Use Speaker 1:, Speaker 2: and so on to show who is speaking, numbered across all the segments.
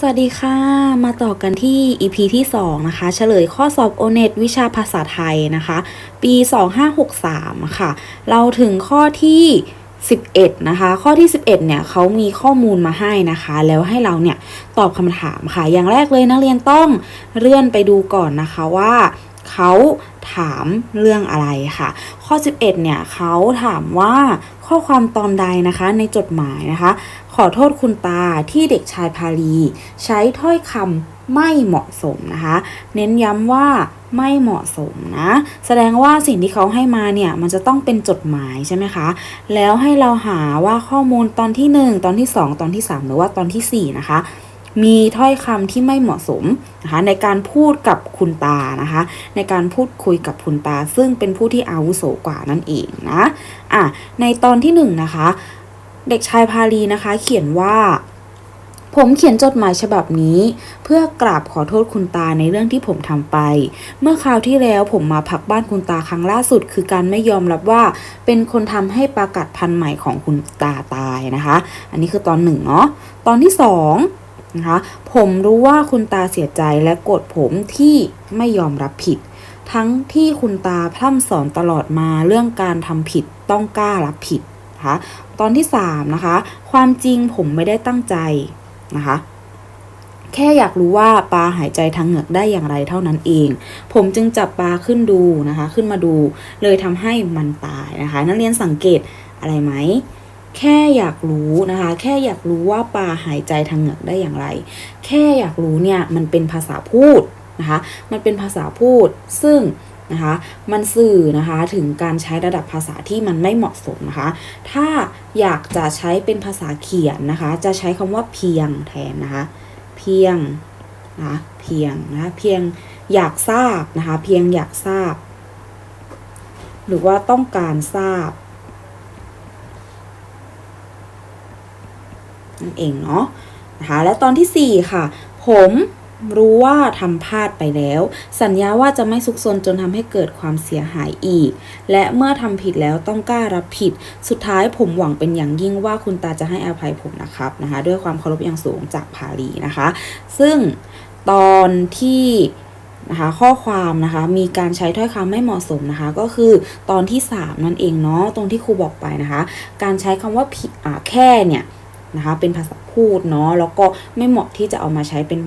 Speaker 1: สวัสดีค่ะ มาต่อกันที่ EP ที่ 2 นะคะ เฉลยข้อสอบ o n e t วิชาภาษาไทยนะคะ ปี 2563 ค่ะ เราถึงข้อที่ 11 นะคะ ข้อที่ 11 เนี่ยเขามีข้อมูลมาให้นะคะ แล้วให้เราเนี่ยตอบคำถามค่ะ อย่างแรกเลยนักเรียนต้องเลื่อนไปดูก่อนนะคะว่าเขาถามเรื่องอะไรค่ะ ข้อ 11 เนี่ยเขาถามว่าข้อความตอนใดนะคะในจดหมายนะคะ ขอโทษคุณตาที่เด็กชายพาลี ใช้ถ้อยคำไม่เหมาะสมนะคะ เน้นย้ำว่าไม่เหมาะสมนะ แสดงว่าสิ่งที่เขาให้มาเนี่ย มันจะต้องเป็นจดหมายใช่ไหมคะ แล้วให้เราหาว่าข้อมูลตอนที่ 1 ตอนที่ 2 ตอนที่ 3 หรือว่าตอนทีสี่4 นะคะมีถ้อยคำที่ไม่เหมาะสมนะคะในการพูดกับคุณตานะคะ ในการพูดคุยกับคุณตา ซึ่งเป็นผู้ที่อาวุโสกว่านั่นเองนะอะในตอนที่หนึ่งนะคะ เด็กชายพาลีนะคะ เขียนว่า ผมเขียนจดหมายฉบับนี้ เพื่อกราบขอโทษคุณตาในเรื่องที่ผมทำไป เมื่อคราวที่แล้วผมมาพักบ้านคุณตาครั้งล่าสุด คือการไม่ยอมรับว่าเป็นคนทำให้ปลากัดพันธุ์ใหม่ของคุณตาตายนะคะ อันนี้คือตอนหนึ่งเนาะตอนที่สองนะคะผมรู้ว่าคุณตาเสียใจและโกรธผมที่ไม่ยอมรับผิด ทั้งที่คุณตาพร่ำสอนตลอดมาเรื่องการทำผิดต้องกล้ารับผิดนะคะ ตอนที่ 3 นะคะ ความจริงผมไม่ได้ตั้งใจนะคะ แค่อยากรู้ว่าปลาหายใจทางเหงือกได้อย่างไรเท่านั้นเอง ผมจึงจับปลาขึ้นดูนะคะ ขึ้นมาดู เลยทำให้มันตายนะคะ นักเรียนสังเกตอะไรไหมแค่อยากรู้นะคะ แค่อยากรู้ว่าปลาหายใจทางเหงือกได้อย่างไร แค่อยากรู้เนี่ยมันเป็นภาษาพูดนะคะ มันเป็นภาษาพูด ซึ่ง นะคะมันสื่อนะคะถึงการใช้ระดับภาษาที่มันไม่เหมาะสมนะคะ ถ้าอยากจะใช้เป็นภาษาเขียนนะคะ จะใช้คำว่าเพียงแทนนะคะ เพียงนะเพียงนะเพียงอยากทราบนะคะ เพียงอยากทราบ หรือว่าต้องการทราบนั่นเองเนาะนะคะและตอนที่ 4 ค่ะ ผม รู้ว่าทำพลาดไปแล้ว สัญญาว่าจะไม่ซุกซนจนทำให้เกิดความเสียหายอีก และเมื่อทำผิดแล้วต้องกล้ารับผิด สุดท้ายผมหวังเป็นอย่างยิ่งว่าคุณตาจะให้อภัยผมนะครับนะคะ ด้วยความเคารพอย่างสูงจากภาลีนะคะ ซึ่งตอนที่นะคะข้อความนะคะมีการใช้ถ้อยคำไม่เหมาะสมนะคะ ก็คือตอนที่ 3 นั่นเองเนาะตรงที่ครูบอกไปนะคะ การใช้คำว่าผิดอ่าแค่เนี่ยนะคะเป็นภาษาพูดเนาะแล้วก็ไม่เหมาะที่จะเอามาใช้เป็น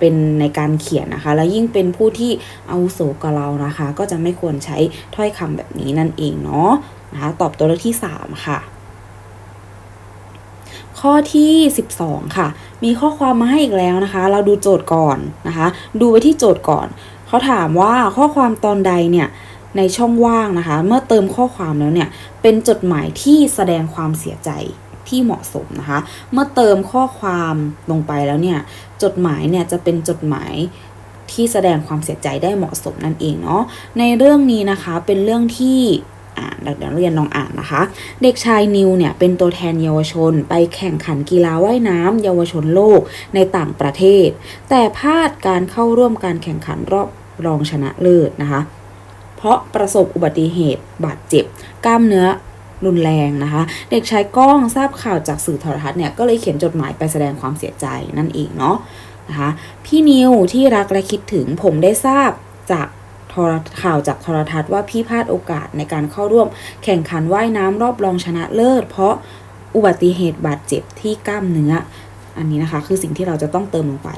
Speaker 1: เป็นในการเขียนนะคะ แล้วยิ่งเป็นผู้ที่อาวุโสกว่าเรานะคะ ก็จะไม่ควรใช้ถ้อยคำแบบนี้นั่นเองเนาะนะคะ ตอบตัวเลือกที่ 3 ค่ะข้อที่ 12 ค่ะ มีข้อความมาให้อีกแล้วนะคะ เราดูโจทย์ก่อนนะคะ ดูไปที่โจทย์ก่อน เขาถามว่าข้อความตอนใดเนี่ยในช่องว่างนะคะ เมื่อเติมข้อความแล้วเนี่ย เป็นจดหมายที่แสดงความเสียใจ ที่เหมาะสมนะคะ เมื่อเติมข้อความลงไปแล้วเนี่ย จดหมายเนี่ยจะเป็นจดหมายที่แสดงความเสียใจได้เหมาะสมนั่นเองเนาะ ในเรื่องนี้นะคะเป็นเรื่องที่เดี๋ยวเรียนลองอ่านนะคะ เด็กชายนิวเนี่ยเป็นตัวแทนเยาวชน ไปแข่งขันกีฬาว่ายน้ำเยาวชนโลกในต่างประเทศ แต่พลาดการเข้าร่วมการแข่งขันรอบรองชนะเลิศนะคะ เพราะประสบอุบัติเหตุบาดเจ็บ กล้ามเนื้อ รุนแรงนะคะ เด็กชายก้องทราบข่าวจากสื่อโทรทัศน์เนี่ยก็เลยเขียนจดหมายไปแสดงความเสียใจนั่นเองเนาะนะคะพี่นิวที่รักและคิดถึงผมได้ทราบจากทรข่าวจากโทรทัศน์ว่าพี่พลาดโอกาสในการเข้าร่วม แข่งขันว่ายน้ำรอบรองชนะเลิศ เพราะอุบัติเหตุบาดเจ็บที่กล้ามเนื้อ อันนี้นะคะคือสิ่งที่เราจะต้องเติมลงไป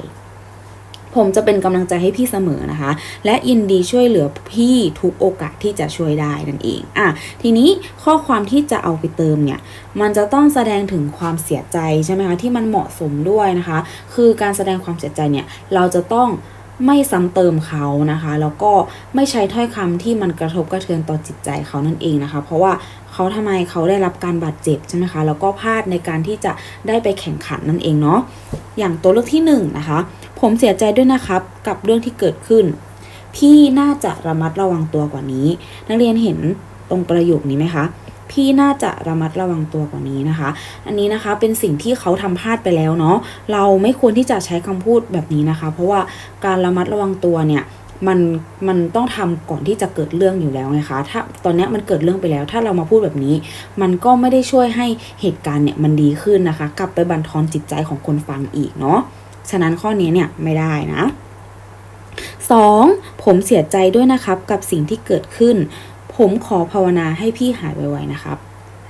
Speaker 1: ผมจะเป็นกำลังใจให้พี่เสมอนะคะ และยินดีช่วยเหลือพี่ทุกโอกาสที่จะช่วยได้นั่นเองอะทีนี้ข้อความที่จะเอาไปเติมเนี่ยมันจะต้องแสดงถึงความเสียใจใช่ไหมคะที่มันเหมาะสมด้วยนะคะ คือการแสดงความเสียใจเนี่ยเราจะต้องไม่ซ้ำเติมเขานะคะ แล้วก็ไม่ใช้ถ้อยคำที่มันกระทบกระเทือนต่อจิตใจเขานั่นเองนะคะ เพราะว่าเขาทำไมเขาได้รับการบาดเจ็บใช่ไหมคะ แล้วก็พลาดในการที่จะได้ไปแข่งขันนั่นเองเนาะ อย่างตัวเลือกที่หนึ่งนะคะ ผมเสียใจด้วยนะครับ กับเรื่องที่เกิดขึ้น พี่น่าจะระมัดระวังตัวกว่านี้ นักเรียนเห็นตรงประโยคนี้ไหมคะพี่น่าจะระมัดระวังตัวกว่านี้นะคะ อันนี้นะคะเป็นสิ่งที่เขาทำพลาดไปแล้วเนาะ เราไม่ควรที่จะใช้คำพูดแบบนี้นะคะ เพราะว่าการระมัดระวังตัวเนี่ย มันมันต้องทำก่อนที่จะเกิดเรื่องอยู่แล้วไงคะถ้าตอนนี้มันเกิดเรื่องไปแล้ว ถ้าเรามาพูดแบบนี้ มันก็ไม่ได้ช่วยให้เหตุการณ์เนี่ยมันดีขึ้นนะคะ กลับไปบั่นทอนจิตใจของคนฟังอีกเนาะฉะนั้นข้อนี้เนี่ยไม่ได้นะ 2. ผมเสียใจด้วยนะครับกับสิ่งที่เกิดขึ้น ผมขอภาวนาให้พี่หายไวๆนะครับ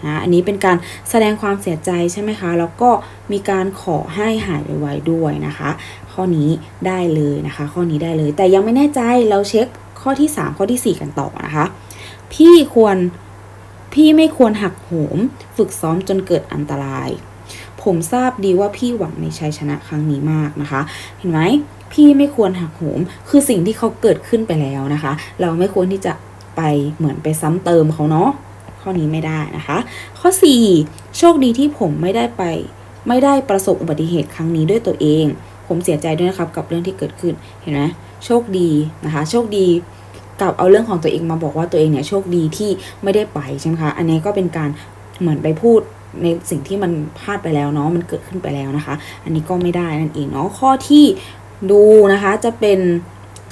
Speaker 1: นะอันนี้เป็นการแสดงความเสียใจใช่ไหมคะ แล้วก็มีการขอให้หายไวๆด้วยนะคะ ข้อนี้ได้เลยนะคะ ข้อนี้ได้เลย แต่ยังไม่แน่ใจเราเช็คข้อที่ 3 ข้อทีสี่ 4 กันต่อนะคะ พี่ควรพี่ไม่ควรหักโหม ฝึกซ้อมจนเกิดอันตราย ผมทราบดีว่าพี่หวังในชัยชนะครั้งนี้มากนะคะ เห็นไหมพี่ไม่ควรหักโหม คือสิ่งที่เขาเกิดขึ้นไปแล้วนะคะ เราไม่ควรที่จะไปเหมือนไปซ้ำเติมเขาเนาะข้อนี้ไม่ได้นะคะ ข้อ 4 โชคดีที่ผมไม่ได้ไป ไม่ได้ประสบอุบัติเหตุครั้งนี้ด้วยตัวเอง ผมเสียใจด้วยนะครับกับเรื่องที่เกิดขึ้นเห็นไหมโชคดีนะคะ โชคดีกับเอาเรื่องของตัวเองมาบอกว่าตัวเองเนี่ยโชคดีที่ไม่ได้ไปใช่ไหมคะอันนี้ก็เป็นการเหมือนไปพูดในสิ่งที่มันพลาดไปแล้วเนาะมันเกิดขึ้นไปแล้วนะคะ อันนี้ก็ไม่ได้นั่นเองเนาะข้อที่ดูนะคะจะเป็น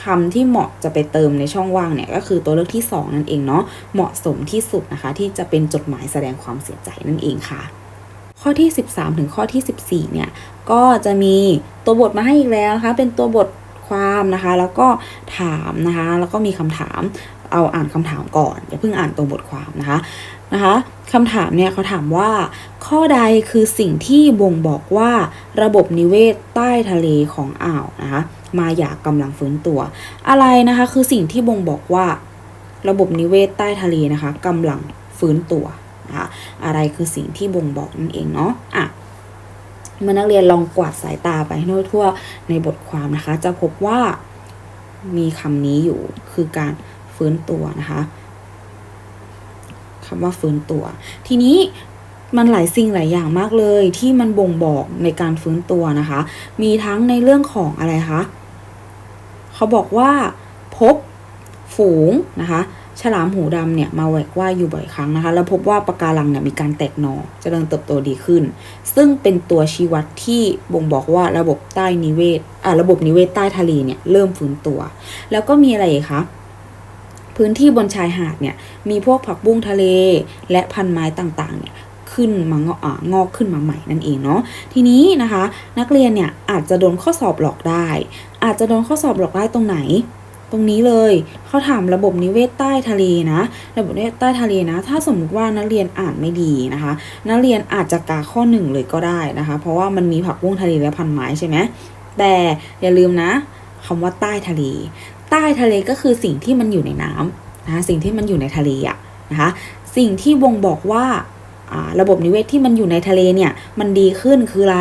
Speaker 1: คำที่เหมาะจะไปเติมในช่องว่างเนี่ยก็คือตัวเลือกที่ 2 นั่นเองเนาะเหมาะสมที่สุดนะคะ ที่จะเป็นจดหมายแสดงความเสียใจนั่นเองค่ะ ข้อที่ 13 ถึงข้อที่ 14 เนี่ย ก็จะมีตัวบทมาให้อีกแล้วนะคะ เป็นตัวบทความนะคะ แล้วก็ถามนะคะ แล้วก็มีคำถาม เอาอ่านคำถามก่อน อย่าเพิ่งอ่านตัวบทความนะคะ นะคะคำถามเนี่ยเขาถามว่า ข้อใดคือสิ่งที่บ่งบอกว่าระบบนิเวศใต้ทะเลของอ่าวนะคะมาอยากกำลังฟื้นตัว อะไรนะคะ คือสิ่งที่บ่งบอกว่า ระบบนิเวศใต้ทะเลนะคะกำลังฟื้นตัว นะคะอะไรคือสิ่งที่บ่งบอกนั่นเองเนาะอะเมื่อนักเรียนลองกวาดสายตาไปทั่วๆในบทความนะคะ จะพบว่ามีคำนี้อยู่คือการฟื้นตัวนะคะคำว่าฟื้นตัว ทีนี้มันหลายสิ่งหลายอย่างมากเลยที่มันบ่งบอกในการฟื้นตัวนะคะ มีทั้งในเรื่องของอะไรคะเขาบอกว่าพบฝูงนะคะ ฉลามหูดำเนี่ยมาแหวกว่ายอยู่บ่อยครั้งนะคะ แล้วพบว่าปะการังเนี่ยมีการแตกหนอเจริญเติบโตดีขึ้น ซึ่งเป็นตัวชี้วัดที่บ่งบอกว่าระบบใต้นิเวศอ่าระบบนิเวศใต้ทะเลเนี่ยเริ่มฟื้นตัว แล้วก็มีอะไรคะพื้นที่บนชายหาดเนี่ยมีพวกผักบุ้งทะเลและพันไม้ต่างๆเนี่ยขึ้นมางอกอ่างอกขึ้นมาใหม่นั่นเองเนาะทีนี้นะคะ นักเรียนเนี่ยอาจจะโดนข้อสอบหลอกได้ อาจจะโดนข้อสอบหลอกได้ตรงไหน ตรงนี้เลยเขาถามระบบนิเวศใต้ทะเลนะ ระบบนิเวศใต้ทะเลนะ ถ้าสมมติว่านักเรียนอ่านไม่ดีนะคะ นักเรียนอาจจะกาข้อหนึ่งเลยก็ได้นะคะ เพราะว่ามันมีผักบุ้งทะเลและพันไม้ใช่ไหมแต่อย่าลืมนะคำว่าใต้ทะเล ใต้ทะเลก็คือสิ่งที่มันอยู่ในน้ำนะคะสิ่งที่มันอยู่ในทะเลอะนะคะ สิ่งที่บ่งบอกว่าระบบนิเวศที่มันอยู่ในทะเลเนี่ยมันดีขึ้นคืออะไร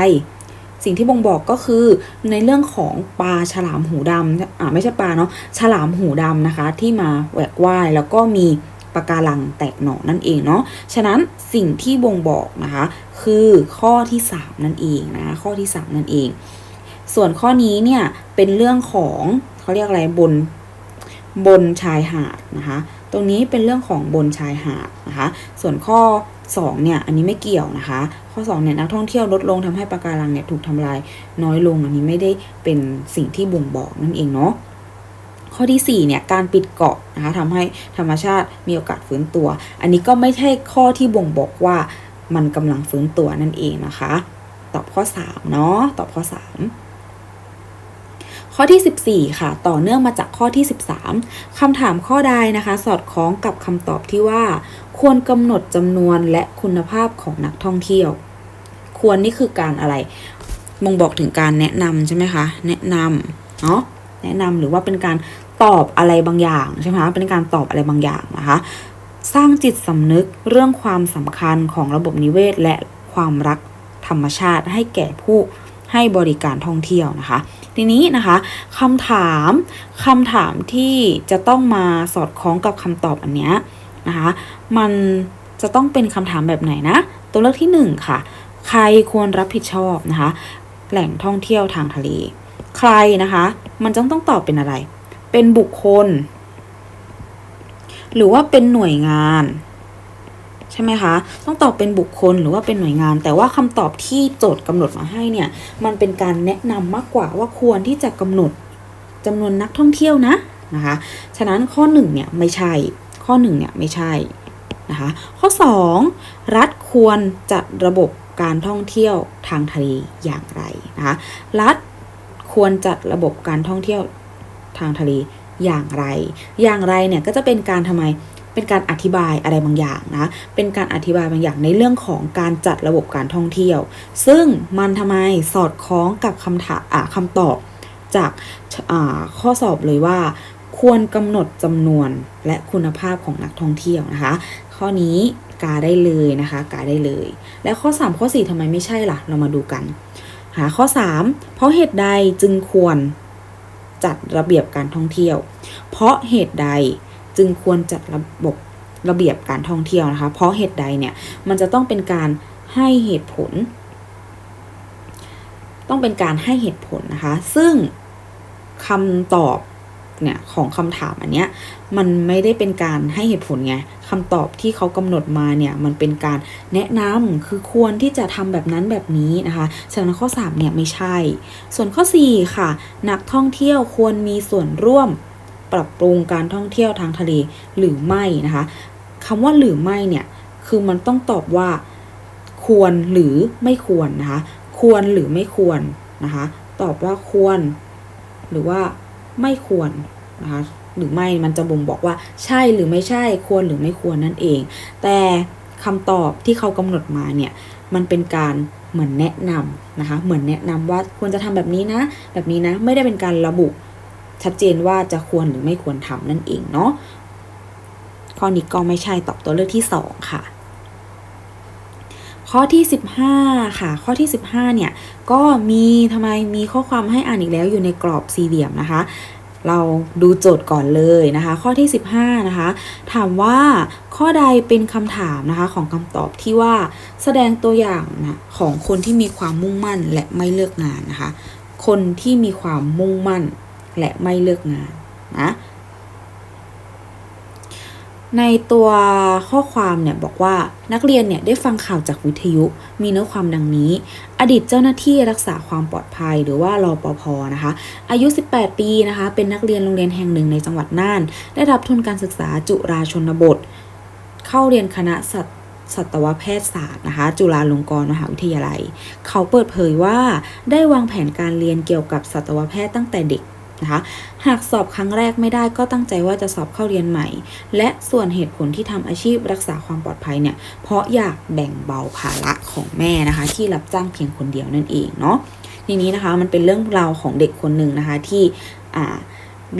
Speaker 1: สิ่งที่บ่งบอกก็คือในเรื่องของปลาฉลามหูดำอ่าไม่ใช่ปลาเนาะฉลามหูดำนะคะ ที่มาแหวกว่ายแล้วก็มีปะการังแตกหนอนั่นเองเนาะ ฉะนั้นสิ่งที่บ่งบอกนะคะ คือข้อที่ 3 นั่นเองนะข้อที่ 3 นั่นเอง ส่วนข้อนี้เนี่ยเป็นเรื่องของเขาเรียกอะไรบนบนชายหาดนะคะ ตรงนี้เป็นเรื่องของบนชายหาดนะคะ ส่วนข้อ 2เนี่ยอันนี้ไม่เกี่ยวนะคะ ข้อ2เนี่ยนักท่องเที่ยวลดลงทำให้ปะการังเนี่ยถูกทำลายน้อยลงอันนี้ไม่ได้เป็นสิ่งที่บ่งบอกนั่นเองเนาะข้อที่4เนี่ยการปิดเกาะนะคะทำให้ธรรมชาติมีโอกาสฟื้นตัว อันนี้ก็ไม่ใช่ข้อที่บ่งบอกว่ามันกำลังฟื้นตัวนั่นเองนะคะ ตอบข้อ3เนาะตอบข้อ 3ข้อที่ 14 ค่ะ ต่อเนื่องมาจากข้อที่ 13คำถามข้อใดนะคะ สอดคล้องกับคำตอบที่ว่า ควรกำหนดจำนวนและคุณภาพของนักท่องเที่ยว ควรนี่คือการอะไรมงบอกถึงการแนะนำใช่ไหมคะ แนะนำเนาะแนะนำหรือว่าเป็นการตอบอะไรบางอย่างใช่ไหมคะเป็นการตอบอะไรบางอย่างนะคะ สร้างจิตสำนึกเรื่องความสำคัญของระบบนิเวศ และความรักธรรมชาติ ให้แก่ผู้ให้บริการท่องเที่ยวนะคะ ทีนี้นะคะคำถามคำถามที่จะต้องมาสอดคล้องกับคำตอบอันเนี้ย นะคะ มันจะต้องเป็นคำถามแบบไหนนะ ตัวเลือกที่หนึ่งค่ะ ใครควรรับผิดชอบนะคะ แหล่งท่องเที่ยวทางทะเล ใครนะคะ มันต้องต้องตอบเป็นอะไร เป็นบุคคล หรือว่าเป็นหน่วยงาน ใช่ไหมคะ ต้องตอบเป็นบุคคลหรือว่าเป็นหน่วยงาน แต่ว่าคำตอบที่โจทย์กำหนดมาให้เนี่ย มันเป็นการแนะนำมากกว่าว่าควรที่จะกำหนดจำนวนนักท่องเที่ยวนะนะคะ ฉะนั้นข้อหนึ่งเนี่ยไม่ใช่ ข้อหนึ่งเนี่ยไม่ใช่นะคะข้อ 2 รัฐควรจัดระบบการท่องเที่ยวทางทะเลอย่างไรนะคะรัฐควรจัดระบบการท่องเที่ยวทางทะเลอย่างไร อย่างไรเนี่ยก็จะเป็นการทำไมเป็นการอธิบายอะไรบางอย่างนะ เป็นการอธิบายบางอย่างในเรื่องของการจัดระบบการท่องเที่ยว ซึ่งมันทำไมสอดคล้องกับคำถามคำตอบจากข้อสอบเลยว่า ควรกำหนดจำนวนและคุณภาพของนักท่องเที่ยวนะคะ ข้อนี้กาได้เลยนะคะ กาได้เลย และข้อ 3 ข้อ 4ทำไมไม่ใช่ล่ะ เรามาดูกัน หาข้อ 3 เพราะเหตุใดจึงควรจัดระเบียบการท่องเที่ยว เพราะเหตุใดจึงควรจัดระบบระเบียบการท่องเที่ยวนะคะ เพราะเหตุใดเนี่ย มันจะต้องเป็นการให้เหตุผล ต้องเป็นการให้เหตุผลนะคะ ซึ่งคำตอบ เนี่ยของคำถามอันเนี้ยมันไม่ได้เป็นการให้เหตุผลไงคำตอบที่เขากำหนดมาเนี่ยมันเป็นการแนะนำคือควรที่จะทำแบบนั้นแบบนี้นะคะฉะนั้นข้อ 3 เนี่ยไม่ใช่ ส่วนข้อ 4 ค่ะ นักท่องเที่ยวควรมีส่วนร่วมปรับปรุงการท่องเที่ยวทางทะเลหรือไม่นะคะคำว่าหรือไม่เนี่ยคือมันต้องตอบว่า ควรหรือไม่ควรนะคะ ควรหรือไม่ควรนะคะ ตอบว่าควร หรือว่า ไม่ควรนะคะหรือไม่มันจะบ่งบอกว่าใช่หรือไม่ใช่ควรหรือไม่ควรนั่นเอง แต่คำตอบที่เขากำหนดมาเนี่ยมันเป็นการเหมือนแนะนำนะคะ เหมือนแนะนำว่าควรจะทำแบบนี้นะ แบบนี้นะ ไม่ได้เป็นการระบุชัดเจนว่าจะควรหรือไม่ควรทำนั่นเองเนาะข้อนี้ก็ไม่ใช่ตอบตัวเลือกที่ 2 ค่ะ ข้อที่ 15 ค่ะ ข้อที่ 15 เนี่ย ก็มีทำไมมีข้อความให้อ่านอีกแล้วอยู่ในกรอบสี่เหลี่ยมนะคะ เราดูโจทย์ก่อนเลยนะคะ ข้อที่ 15 นะคะ ถามว่าข้อใดเป็นคำถามนะคะของคำตอบที่ว่าแสดงตัวอย่างนะของคนที่มีความมุ่งมั่นและไม่เลิกงานนะคะ คนที่มีความมุ่งมั่นและไม่เลิกงานนะ ในตัวข้อความเนี่ยบอกว่านักเรียนเนี่ยได้ฟังข่าวจากวิทยุมีเนื้อความดังนี้ อดีตเจ้าหน้าที่รักษาความปลอดภัยหรือว่ารอปภนะคะ อายุ 18 ปีนะคะ เป็นนักเรียนโรงเรียนแห่งหนึ่งในจังหวัดน่าน ได้รับทุนการศึกษาจุฬาชนบท เข้าเรียนคณะสัตสัตวแพทยศาสตร์นะคะ จุฬาลงกรณ์มหาวิทยาลัย เขาเปิดเผยว่าได้วางแผนการเรียนเกี่ยวกับสัตวแพทย์ตั้งแต่เด็ก นะคะหากสอบครั้งแรกไม่ได้ก็ตั้งใจว่าจะสอบเข้าเรียนใหม่ และส่วนเหตุผลที่ทำอาชีพรักษาความปลอดภัยเนี่ยเพราะอยากแบ่งเบาภาระของแม่นะคะ ที่รับจ้างเพียงคนเดียวนั่นเองเนาะทีนี้นะคะมันเป็นเรื่องราวของเด็กคนหนึ่งนะคะที่อ่า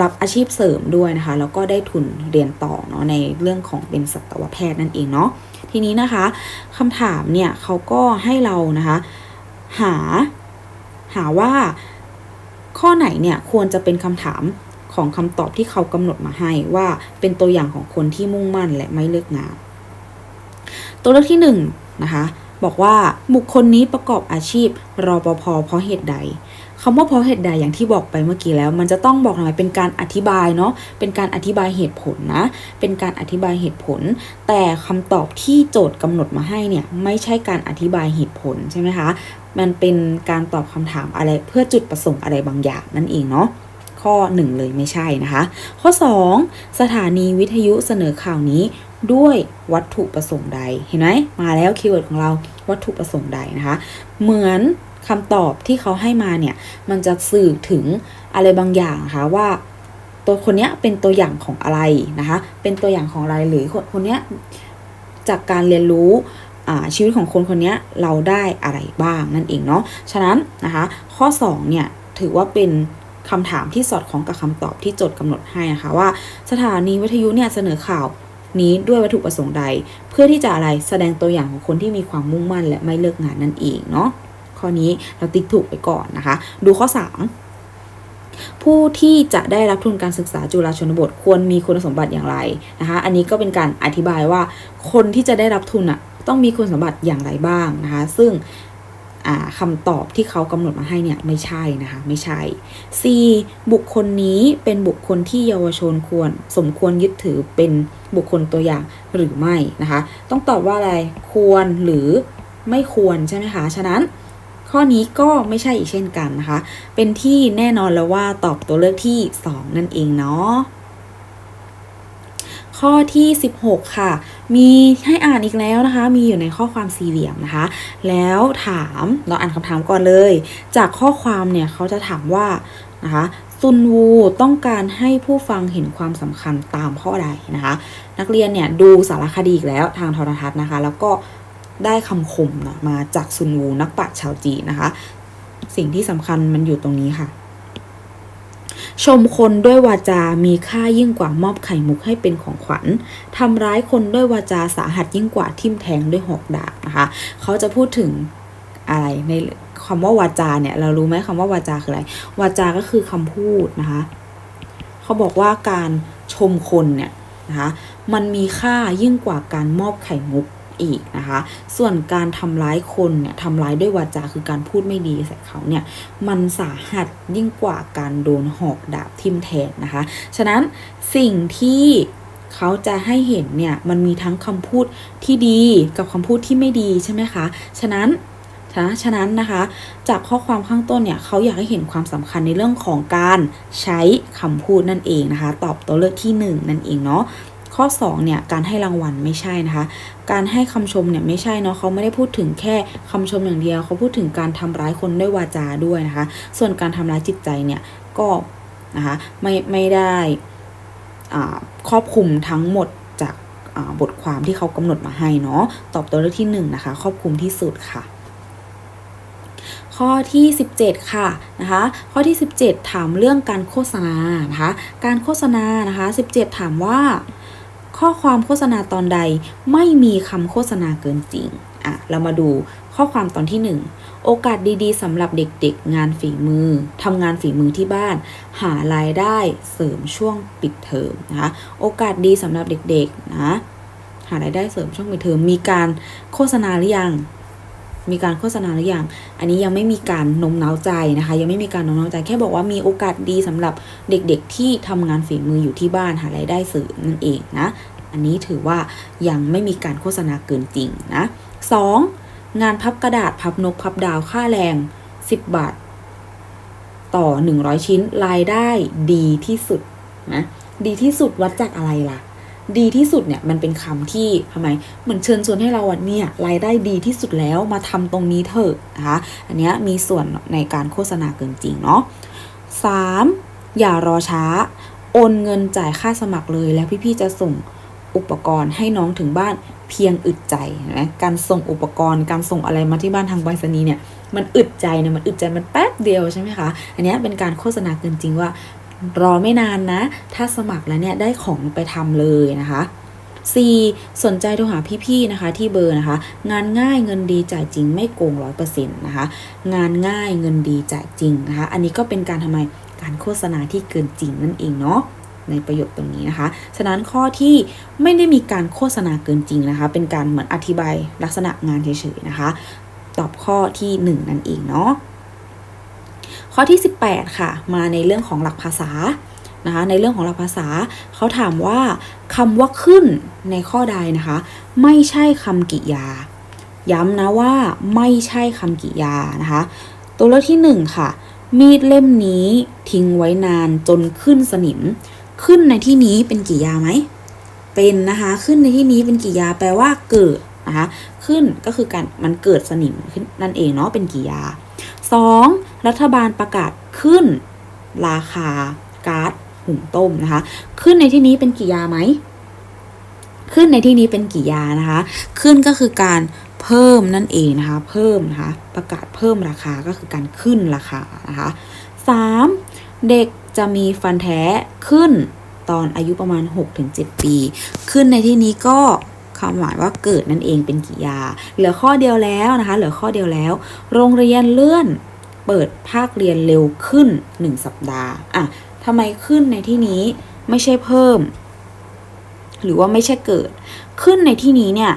Speaker 1: รับอาชีพเสริมด้วยนะคะแล้วก็ได้ทุนเรียนต่อเนาะในเรื่องของเป็นสัตวแพทย์นั่นเองเนาะทีนี้นะคะคำถามเนี่ยเขาก็ให้เรานะคะหาหาว่า ข้อไหนเนี่ยควรจะเป็นคำถามของคำตอบที่เขากำหนดมาให้ว่าเป็นตัวอย่างของคนที่มุ่งมั่นและไม่เลิกงาน ตัวเลือกที่หนึ่งนะคะบอกว่าบุคคลนี้ประกอบอาชีพรอปภเพราะเหตุใด คำว่าเพราะเหตุใดอย่างที่บอกไปเมื่อกี้แล้ว มันจะต้องบอกหน่อยเป็นการอธิบายเนาะเป็นการอธิบายเหตุผลนะ เป็นการอธิบายเหตุผล แต่คำตอบที่โจทย์กำหนดมาให้เนี่ยไม่ใช่การอธิบายเหตุผลใช่ไหมคะมันเป็นการตอบคำถามอะไรเพื่อจุดประสงค์อะไรบางอย่างนั่นเองเนาะข้อ 1 เลยไม่ใช่นะคะ ข้อ 2 สถานีวิทยุเสนอข่าวนี้ด้วยวัตถุประสงค์ใด เห็นไหมมาแล้วคีย์เวิร์ดของเราวัตถุประสงค์ใดนะคะ เหมือน คำตอบที่เขาให้มาเนี่ย มันจะสื่อถึงอะไรบางอย่างนะคะว่า ตัวคนเนี้ยเป็นตัวอย่างของอะไรนะคะ เป็นตัวอย่างของอะไรหรือคนคนเนี้ยจากการเรียนรู้ชีวิตของคนคนนี้เราได้อะไรบ้างนั่นเองเนาะ ฉะนั้นนะคะข้อ 2 เนี่ยถือว่าเป็นคำถามที่สอดคล้องกับคำตอบที่โจทย์กำหนดให้นะคะว่าสถานีวิทยุเนี่ยเสนอข่าวนี้ด้วยวัตถุประสงค์ใด เพื่อที่จะอะไรแสดงตัวอย่างของคนที่มีความมุ่งมั่นและไม่เลิกงานนั่นเองเนาะ ข้อนี้เราติ๊กถูกไปก่อนนะคะ ดูข้อ 3ผู้ที่จะได้รับทุนการศึกษาจุฬาชนบทควรมีคุณสมบัติอย่างไรนะคะ อันนี้ก็เป็นการอธิบายว่าคนที่จะได้รับทุนอะต้องมีคุณสมบัติอย่างไรบ้างนะคะ ซึ่งคำตอบที่เขากำหนดมาให้เนี่ยไม่ใช่นะคะ ไม่ใช่ C บุคคลนี้เป็นบุคคลที่เยาวชนควร สมควรยึดถือเป็นบุคคลตัวอย่างหรือไม่นะคะ ต้องตอบว่าอะไรควรหรือไม่ควรใช่ไหมคะ ฉะนั้น ข้อนี้ก็ไม่ใช่อีกเช่นกันนะคะ เป็นที่แน่นอนแล้วว่าตอบตัวเลือกที่ 2 นั่นเองเนาะข้อที่ 16 ค่ะ มีให้อ่านอีกแล้วนะคะ มีอยู่ในข้อความสี่เหลี่ยมนะคะ แล้วถามเราอ่านคำถามก่อนเลย จากข้อความเนี่ยเขาจะถามว่านะคะซุนวูต้องการให้ผู้ฟังเห็นความสำคัญตามข้อใดนะคะ นักเรียนเนี่ยดูสารคดีอีกแล้วทางโทรทัศน์นะคะ แล้วก็ ได้คำคมนะมาจากซุนวูนักปราชญ์ชาวจีนนะคะ สิ่งที่สำคัญมันอยู่ตรงนี้ค่ะ ชมคนด้วยวาจา มีค่ายิ่งกว่ามอบไข่มุกให้เป็นของขวัญทำร้ายคนด้วยวาจาสาหัสยิ่งกว่าทิ่มแทงด้วยหอกดาบนะคะ เขาจะพูดถึงอะไรในคำว่าวาจาเนี่ย เรารู้ไหมคำว่าวาจาคืออะไร วาจาก็คือคำพูดนะคะ เขาบอกว่าการชมคนเนี่ยนะคะ มันมีค่ายิ่งกว่าการมอบไข่มุก อีกนะคะ ส่วนการทำร้ายคนเนี่ยทำร้ายด้วยวาจาคือการพูดไม่ดีใส่เขาเนี่ยมันสาหัสยิ่งกว่าการโดนหอกดาบทิ่มแทงนะคะ ฉะนั้นสิ่งที่เขาจะให้เห็นเนี่ยมันมีทั้งคำพูดที่ดีกับคำพูดที่ไม่ดีใช่ไหมคะ ฉะนั้นนะฉะนั้นนะคะ จากข้อความข้างต้นเนี่ยเขาอยากให้เห็นความสำคัญในเรื่องของการใช้คำพูดนั่นเองนะคะ ตอบตัวเลือกที่ 1 นั่นเองเนาะ ข้อ2เนี่ยการให้รางวัลไม่ใช่นะคะ การให้คำชมเนี่ยไม่ใช่เนาะเขาไม่ได้พูดถึงแค่คำชมอย่างเดียวเขาพูดถึงการทำร้ายคนด้วยวาจาด้วยนะคะ ส่วนการทำร้ายจิตใจเนี่ยก็นะคะไม่ไม่ได้อ่าครอบคลุมทั้งหมดจากบทความที่เขากำหนดมาให้เนาะตอบตัวเลือกที่1นะคะครอบคลุมที่สุดค่ะข้อที่ 17 ค่ะนะคะข้อที่ 17 ถามเรื่องการโฆษณานะคะการโฆษณานะคะ 17 ถามว่า ข้อความโฆษณาตอนใดไม่มีคำโฆษณาเกินจริงอะเรามาดูข้อความตอนที่ 1 โอกาสดีๆสำหรับเด็กๆ งานฝีมือทำงานฝีมือที่บ้าน หารายได้เสริมช่วงปิดเทอมนะคะโอกาสดีสำหรับเด็กๆนะหารายได้เสริมช่วงปิดเทอมมีการโฆษณาหรือยัง มีการโฆษณาหรือยังอันนี้ยังไม่มีการนมน้าวใจนะคะ ยังไม่มีการนมน้าวใจ แค่บอกว่ามีโอกาสดีสำหรับเด็กๆที่ทำงานฝีมืออยู่ที่บ้านหารายได้เสริมนั่นเองนะ อันนี้ถือว่ายังไม่มีการโฆษณาเกินจริงนะ 2. งานพับกระดาษพับนกพับดาวค่าแรง 10 บาท ต่อ 100 ชิ้นรายได้ดีที่สุดนะดีที่สุดวัดจากอะไรล่ะ ดีที่สุดเนี่ยมันเป็นคำที่ทำไมเหมือนเชิญชวนให้เราอะเนี่ยรายได้ดีที่สุดแล้วมาทำตรงนี้เถอะนะคะอันเนี้ยมีส่วนในการโฆษณาเกินจริงเนาะ 3. อย่ารอช้า โอนเงินจ่ายค่าสมัครเลยแล้วพี่ๆจะส่งอุปกรณ์ให้น้องถึงบ้านเพียงอึดใจนะการส่งอุปกรณ์การส่งอะไรมาที่บ้านทางไปรษณีย์เนี่ยมันอึดใจเนี่ยมันอึดใจมันแป๊บเดียวใช่ไหมคะ อันเนี้ยเป็นการโฆษณาเกินจริงว่า รอไม่นานนะ ถ้าสมัครแล้วเนี่ยได้ของไปทำเลยนะคะ 4. สนใจโทรหาพี่ๆนะคะ ที่เบอร์นะคะ งานง่ายเงินดีจ่ายจริงไม่โกงร้อยเปอร์เซ็นต์นะคะ งานง่ายเงินดีจ่ายจริงนะคะ อันนี้ก็เป็นการทำไมการโฆษณาที่เกินจริงนั่นเองเนาะในประโยคตรงนี้นะคะ ฉะนั้นข้อที่ไม่ได้มีการโฆษณาเกินจริงนะคะ เป็นการเหมือนอธิบายลักษณะงานเฉยๆนะคะ ตอบข้อที่ 1 นั่นเองเนาะ ข้อที่ 18 ค่ะ มาในเรื่องของหลักภาษานะคะในเรื่องของหลักภาษาเขาถามว่าคำว่าขึ้นในข้อใดนะคะ ไม่ใช่คำกริยา ย้ำนะว่าไม่ใช่คำกริยานะคะ ตัวเลือกที่ 1 ค่ะ มีดเล่มนี้ทิ้งไว้นานจนขึ้นสนิม ขึ้นในที่นี้เป็นกริยาไหมเป็นนะคะขึ้นในที่นี้เป็นกริยาแปลว่าเกิดนะคะขึ้นก็คือการมันเกิดสนิมขึ้นนั่นเองเนาะเป็นกริยา 2. รัฐบาลประกาศขึ้น ราคาก๊าซหุงต้มนะคะ ขึ้นในที่นี้เป็นกริยาไหม ขึ้นในที่นี้เป็นกริยานะคะ ขึ้นก็คือการเพิ่มนั่นเองนะคะ เพิ่มนะคะ ประกาศเพิ่มราคาก็คือการขึ้นราคานะคะ 3. เด็กจะมีฟันแท้ขึ้นตอนอายุประมาณ 6-7 ปี ขึ้นในที่นี้ก็ ความหมายว่าเกิดนั่นเองเป็นกิยา เหลือข้อเดียวแล้วนะคะ เหลือข้อเดียวแล้ว โรงเรียนเลื่อนเปิดภาคเรียนเร็วขึ้น 1 สัปดาห์อะทำไมขึ้นในที่นี้ไม่ใช่เพิ่ม หรือว่าไม่ใช่เกิด ขึ้นในที่นี้เนี่ย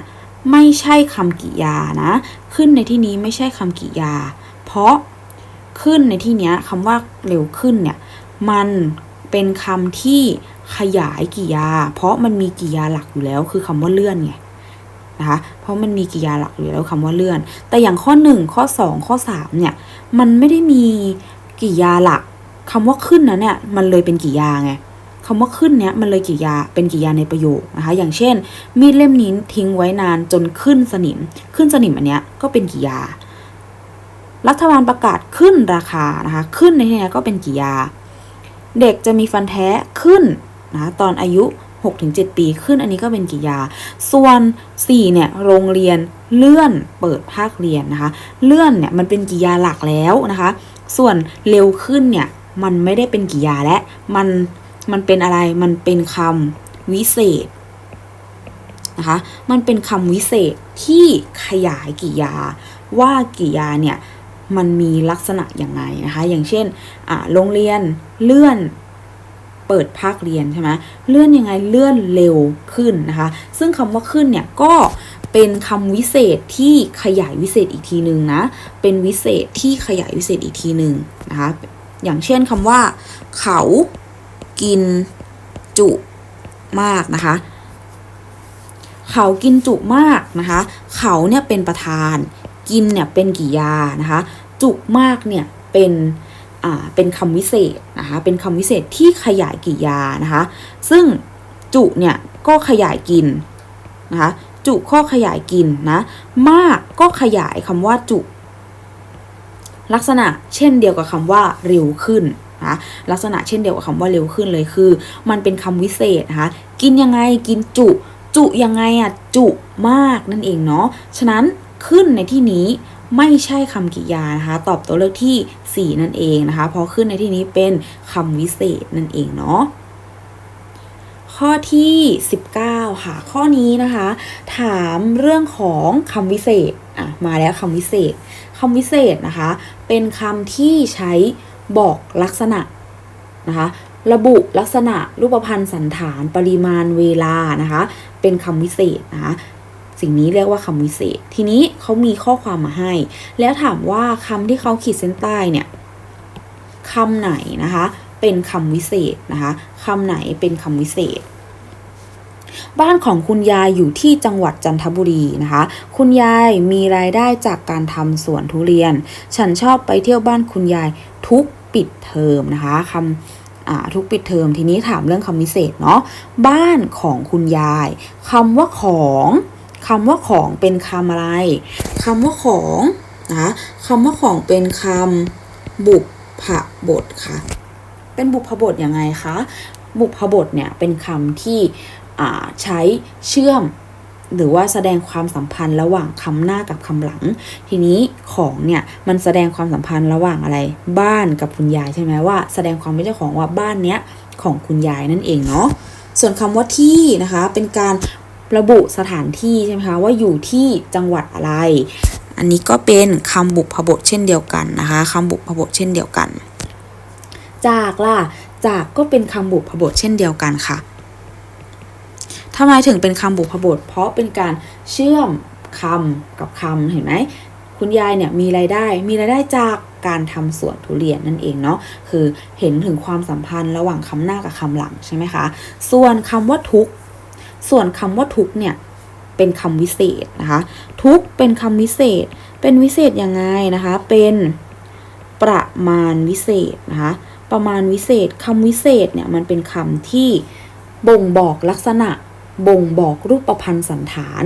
Speaker 1: ไม่ใช่คำกิยานะ ขึ้นในที่นี้ไม่ใช่คำกิยา เพราะขึ้นในที่เนี้ยคำว่าเร็วขึ้นเนี่ยมันเป็นคำที่ ขยายกิยา เพราะมันมีกิยาหลักอยู่แล้ว คือคำว่าเลื่อนไงนะคะเพราะมันมีกิยาหลักอยู่แล้วคำว่าเลื่อน แต่อย่างข้อ 1 ข้อ 2 ข้อ 3 เนี่ย มันไม่ได้มีกิยาหลักคำว่าขึ้นนะเนี่ยมันเลยเป็นกิยาไงคำว่าขึ้นเนี้ยมันเลยกิยาเป็นกิยาในประโยคนะคะอย่างเช่น มีดเล่มนี้ทิ้งไว้นานจนขึ้นสนิม ขึ้นสนิมอันเนี้ยก็เป็นกิยา รัฐบาลประกาศขึ้นราคานะคะขึ้นในที่นี้ก็เป็นกิยา เด็กจะมีฟันแท้ขึ้น นะตอนอายุ 6-7 ปีขึ้นอันนี้ก็เป็นกิยา ส่วน 4 เนี่ย โรงเรียนเลื่อนเปิดภาคเรียนนะคะ เลื่อนเนี่ยมันเป็นกิยาหลักแล้วนะคะ ส่วนเร็วขึ้นเนี่ยมันไม่ได้เป็นกิยาและมันมันเป็นอะไรมันเป็นคำวิเศษนะคะมันเป็นคำวิเศษที่ขยายกิยา ว่ากิยาเนี่ยมันมีลักษณะอยังไงนะคะ อย่างเช่นอ่าโรงเรียนเลื่อน เปิดภาคเรียนใช่ไหมเลื่อนยังไงเลื่อนเร็วขึ้นนะคะ ซึ่งคำว่าขึ้นเนี่ยก็เป็นคำวิเศษที่ขยายวิเศษอีกทีหนึ่งนะ เป็นวิเศษที่ขยายวิเศษอีกทีหนึ่งนะคะ อย่างเช่นคำว่า เขากินจุมากนะคะ เขากินจุมากนะคะ เขาเนี่ยเป็นประธาน กินเนี่ยเป็นกิริยานะคะ จุมากเนี่ยเป็น เป็นคำวิเศษนะคะเป็นคำวิเศษที่ขยายกิยานะคะซึ่งจุเนี่ยก็ขยายกินนะคะจุข้อขยายกินนะมากก็ขยายคำว่าจุ ลักษณะเช่นเดียวกับคำว่าเร็วขึ้นนะลักษณะเช่นเดียวกับคำว่าเร็วขึ้นเลยคือ มันเป็นคำวิเศษนะคะกินยังไงกินจุจุยังไงอะจุมากนั่นเองเนาะฉะนั้นขึ้นในที่นี้ ไม่ใช่คำกริยานะคะ ตอบตัวเลือกที่ 4 นั่นเองนะคะ เพราะขึ้นในที่นี้เป็นคำวิเศษนั่นเองเนาะข้อที่ 19 ค่ะ ข้อนี้นะคะ ถามเรื่องของคำวิเศษอะมาแล้วคำวิเศษคำวิเศษนะคะ เป็นคำที่ใช้บอกลักษณะนะคะระบุลักษณะรูปพันธ์สันฐานปริมาณเวลานะคะ เป็นคำวิเศษนะคะ สิ่งนี้เรียกว่าคำวิเศษ ทีนี้เขามีข้อความมาให้ แล้วถามว่าคำที่เขาขีดเส้นใต้เนี่ยคำไหนนะคะ เป็นคำวิเศษนะคะคำไหนเป็นคำวิเศษ บ้านของคุณยายอยู่ที่จังหวัดจันทบุรีนะคะ คุณยายมีรายได้จากการทำสวนทุเรียน ฉันชอบไปเที่ยวบ้านคุณยายทุกปิดเทอมนะคะคำทุกปิดเทอมทีนี้ถามเรื่องคำวิเศษเนาะบ้านของคุณยายคำว่าของ คำว่าของเป็นคำอะไรคำว่าของนะคำว่าของเป็นคำบุพบทค่ะ เป็นบุพบทยังไงคะบุพบทเนี่ยเป็นคำที่ใช้เชื่อมหรือว่าแสดงความสัมพันธ์ระหว่างคำหน้ากับคำหลัง ทีนี้ของเนี่ยมันแสดงความสัมพันธ์ระหว่างอะไร บ้านกับคุณยายใช่ไหมว่า แสดงความเป็นเจ้าของว่าบ้านเนี้ยของคุณยายนั่นเองเนาะส่วนคำว่าที่นะคะเป็นการ ระบุสถานที่ใช่ไหมคะว่าอยู่ที่จังหวัดอะไร อันนี้ก็เป็นคำบุพบทเช่นเดียวกันนะคะคำบุพบทเช่นเดียวกัน จากล่ะจากก็เป็นคำบุพบทเช่นเดียวกันค่ะทำไมถึงเป็นคำบุพบท เพราะเป็นการเชื่อมคำกับคำเห็นไหมคุณยายเนี่ยมีรายได้มีรายได้จากการทำสวนทุเรียนนั่นเองเนาะคือเห็นถึงความสัมพันธ์ระหว่างคำหน้ากับคำหลังใช่ไหมคะ ส่วนคำว่าทุก ส่วนคำว่าทุกเนี่ยเป็นคำวิเศษนะคะ ทุกเป็นคำวิเศษ เป็นวิเศษยังไงนะคะ เป็นประมาณวิเศษนะคะ ประมาณวิเศษคำวิเศษเนี่ยมันเป็นคำที่บ่งบอกลักษณะ บ่งบอกรูปพันธ์สันฐาน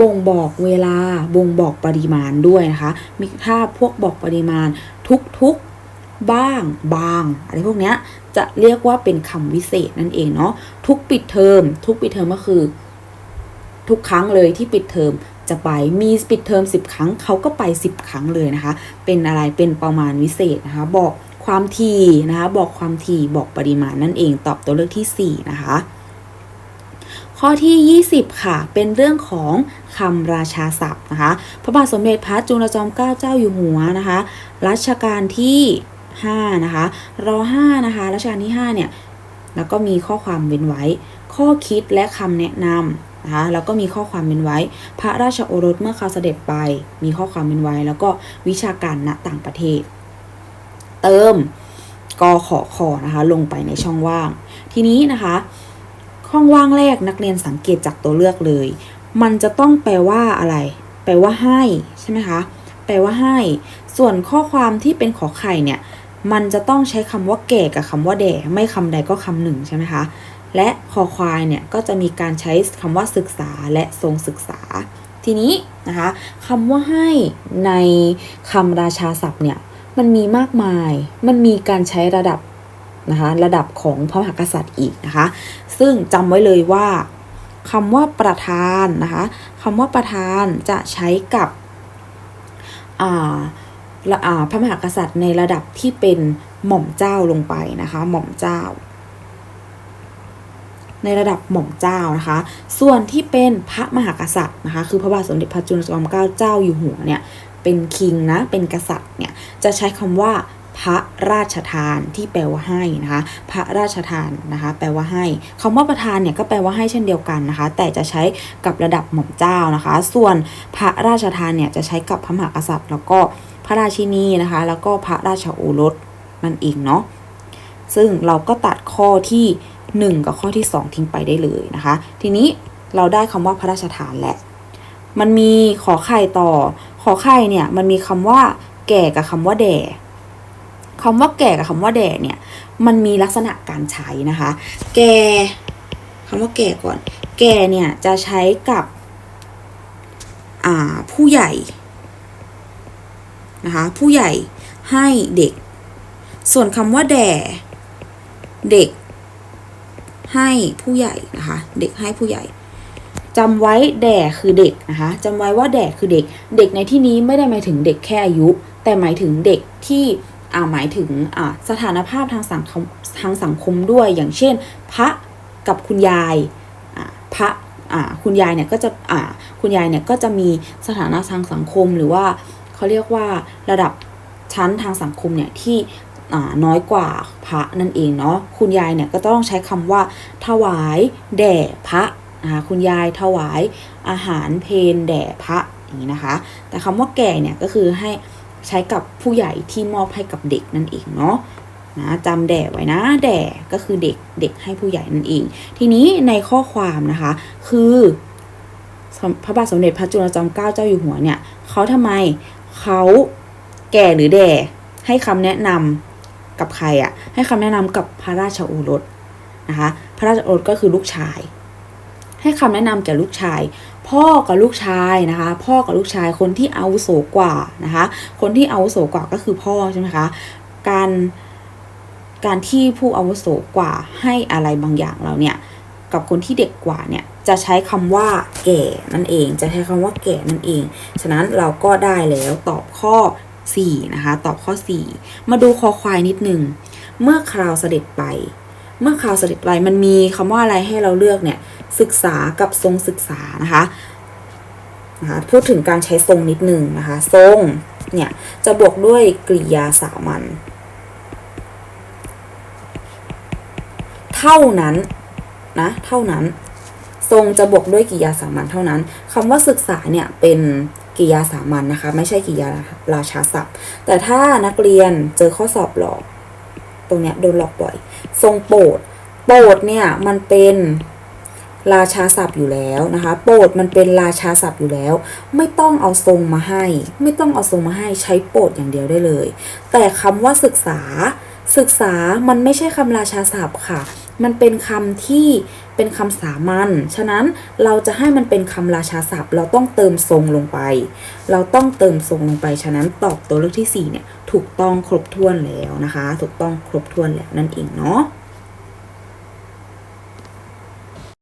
Speaker 1: บ่งบอกเวลา บ่งบอกปริมาณด้วยนะคะ มีถ้าพวกบอกปริมาณทุกๆ บ้าง บาง อะไรพวกเนี้ยจะเรียกว่าเป็นคำวิเศษนั่นเองเนาะทุกปิดเทอม ทุกปิดเทอมก็คือ ทุกครั้งเลยที่ปิดเทอมจะไปมีปิดเทอม10 ครั้งเขาก็ไป 10 ครั้งเลยนะคะ เป็นอะไรเป็นประมาณวิเศษนะคะ บอกความถี่นะคะ บอกความถี่บอกปริมาณนั่นเองตอบตัวเลือกที่ 4 นะคะ ข้อที่ 20 ค่ะ เป็นเรื่องของคำราชาศัพท์นะคะ พระบาทสมเด็จพระจุลจอมเกล้าเจ้าอยู่หัวนะคะ รัชกาลที่ 5 นะคะร5นะคะรัชกาลที่ 5 เนี่ย แล้วก็มีข้อความเว้นไว้ ข้อคิดและคำแนะนำนะคะแล้วก็มีข้อความเว้นไว้ พระราชโอรสเมื่อเขาเสด็จไป มีข้อความเว้นไว้ แล้วก็วิชาการณต่างประเทศ เติมกขอคอนะคะ ลงไปในช่องว่าง ทีนี้นะคะช่องว่างแรกนักเรียนสังเกตจากตัวเลือกเลย มันจะต้องแปลว่าอะไร แปลว่าให้ใช่ไหมคะ แปลว่าให้ ส่วนข้อความที่เป็นขอไข่เนี่ย มันจะต้องใช้คำว่าแก่กับคำว่าแด่ไม่คำใดก็คำหนึ่งใช่ไหมคะ และคอควายเนี่ยก็จะมีการใช้คำว่าศึกษาและทรงศึกษา ทีนี้นะคะคำว่าให้ในคำราชาศัพท์เนี่ยมันมีมากมาย มันมีการใช้ระดับนะคะระดับของพระมหากษัตริย์อีกนะคะ ซึ่งจำไว้เลยว่าคำว่าประธานนะคะคำว่าประธานจะใช้กับอ่าละอ่า พระมหากษัตริย์ในระดับที่เป็นหม่อมเจ้าลงไปนะคะ หม่อมเจ้า ในระดับหม่อมเจ้านะคะ ส่วนที่เป็นพระมหากษัตริย์นะคะ คือพระบาทสมเด็จพระจุลจอมเกล้าเจ้าอยู่หัวเนี่ยเป็นคิงนะเป็นกษัตริย์เนี่ยจะใช้คำว่าพระราชทานที่แปลว่าให้นะคะ พระราชทานนะคะ แปลว่าให้คำว่าประธานเนี่ยก็แปลว่าให้เช่นเดียวกันนะคะ แต่จะใช้กับระดับหม่อมเจ้านะคะ ส่วนพระราชทานเนี่ยจะใช้กับพระมหากษัตริย์ แล้วก็ พระราชินีนะคะ แล้วก็พระราชโอรสนั่นเองเนาะซึ่งเราก็ตัดข้อที่ 1 กับข้อที่ 2 ทิ้งไปได้เลยนะคะ ทีนี้เราได้คำว่าพระราชทานแล้วมันมีขอไข่ต่อ ขอไข่เนี่ยมันมีคำว่าแก่กับคำว่าแด่คำว่าแก่กับคำว่าแด่เนี่ย มันมีลักษณะการใช้นะคะ แก่คำว่าแก่ก่อน แก่เนี่ยจะใช้กับผู้ใหญ่ นะคะผู้ใหญ่ให้เด็ก ส่วนคำว่าแด่ เด็ก ให้ผู้ใหญ่นะคะเด็กให้ผู้ใหญ่จำไว้แด่คือเด็กนะคะจำไว้ว่าแด่คือเด็ก เด็กในที่นี้ไม่ได้หมายถึงเด็กแค่อายุ แต่หมายถึงเด็กที่อ่าหมายถึงอ่าสถานภาพทางสังคมทางสังคมด้วย อย่างเช่น พระกับคุณยายอ่าพระอ่าคุณยายเนี่ยก็จะอ่าคุณยายเนี่ยก็จะมีสถานะทางสังคมหรือว่า เขาเรียกว่าระดับชั้นทางสังคมเนี่ยที่น้อยกว่าพระนั่นเองเนาะคุณยายเนี่ยก็ต้องใช้คำว่า ถวายแด่พระนะคะคุณยายถวายอาหารเพนแด่พระอย่างนี้นะคะ แต่คำว่าแก่เนี่ยก็คือให้ใช้กับผู้ใหญ่ที่มอบให้กับเด็กนั่นเองเนาะนะจำแด่ไว้นะแด่ก็คือเด็กเด็กให้ผู้ใหญ่นั่นเอง ทีนี้ในข้อความนะคะคือพระบาทสมเด็จพระจุลจอมเกล้าเจ้าอยู่หัวเนี่ยเขาทำไม เขาแก่หรือแด่ให้คำแนะนำกับใครอะ่ะให้คำแนะนำกับพระราชโอรสนะคะพระราชโอรสก็คือลูกชาย ให้คำแนะนำแก่ลูกชาย พ่อกับลูกชายนะคะ พ่อกับลูกชายคนที่อาวุโสกว่านะคะ คนที่อาวุโสกว่าก็คือพ่อใช่ไหมคะการการที่ผู้อาวุโสกว่าให้อะไรบางอย่างเราเนี่ย กับคนที่เด็กกว่าเนี่ยจะใช้คำว่าแก่นั่นเอง จะใช้คำว่าแก่นั่นเอง ฉะนั้นเราก็ได้แล้วตอบข้อ 4 นะคะ ตอบข้อ 4 มาดูคอควายนิดหนึ่งเมื่อคราวเสด็จไป เมื่อคราวเสด็จไปมันมีคำว่าอะไรให้เราเลือกเนี่ย ศึกษากับทรงศึกษานะคะนะคะพูดถึงการใช้ทรงนิดหนึ่งนะคะ ทรงเนี่ยจะบวกด้วยกริยาสามัญเท่านั้น นะเท่านั้น ทรงจะบวกด้วยกิยาสามัญเท่านั้นคำว่าศึกษาเนี่ยเป็นกิยาสามัญนนะคะ ไม่ใช่กิยาราชาศัพท์ แต่ถ้านักเรียนเจอข้อสอบหลอก ตรงเนี้ยโดนหลอกบ่อย ทรงโปรดโปรดเนี่ยมันเป็นราชาศัพท์อยู่แล้วนะคะ โปรดมันเป็นราชาศัพท์อยู่แล้ว ไม่ต้องเอาทรงมาให้ ไม่ต้องเอาทรงมาให้ใช้โปรดอย่างเดียวได้เลย แต่คำว่าศึกษาศึกษามันไม่ใช่คำราชาศัพท์ค่ะ มันเป็นคำที่เป็นคำสามัญ ฉะนั้นเราจะให้มันเป็นคำราชาศัพท์ เราต้องเติมทรงลงไป เราต้องเติมทรงลงไป ฉะนั้นตอบตัวเลือกที่4เนี่ยถูกต้องครบถ้วนแล้วนะคะ ถูกต้องครบถ้วนแล้วนั่นเองเนาะ